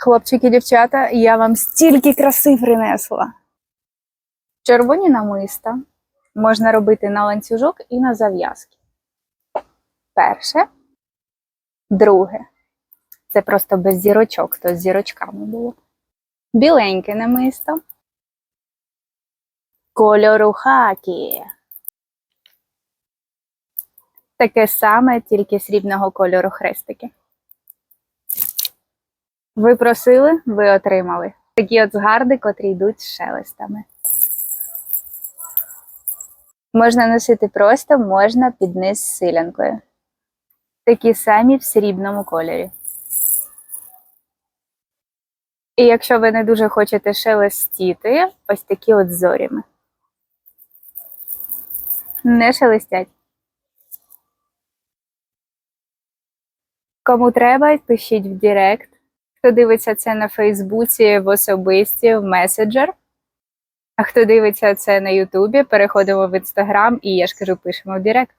Хлопчики, дівчата, я вам стільки краси принесла. Червоні намиста можна робити на ланцюжок і на зав'язки. Перше. Друге. Це просто без зірочок, то з зірочками було. Біленьке намисто. Кольору хакі. Таке саме, тільки срібного кольору хрестики. Ви просили, ви отримали. Такі от згарди, котрі йдуть з шелестами. Можна носити просто, можна під низ з силянкою. Такі самі в срібному кольорі. І якщо ви не дуже хочете шелестіти, ось такі от зорями. Не шелестять. Кому треба, пишіть в Директ. Хто дивиться це на Фейсбуці, в особисті, в меседжер. А хто дивиться це на Ютубі, переходимо в Інстаграм і я ж кажу, пишемо в Директ.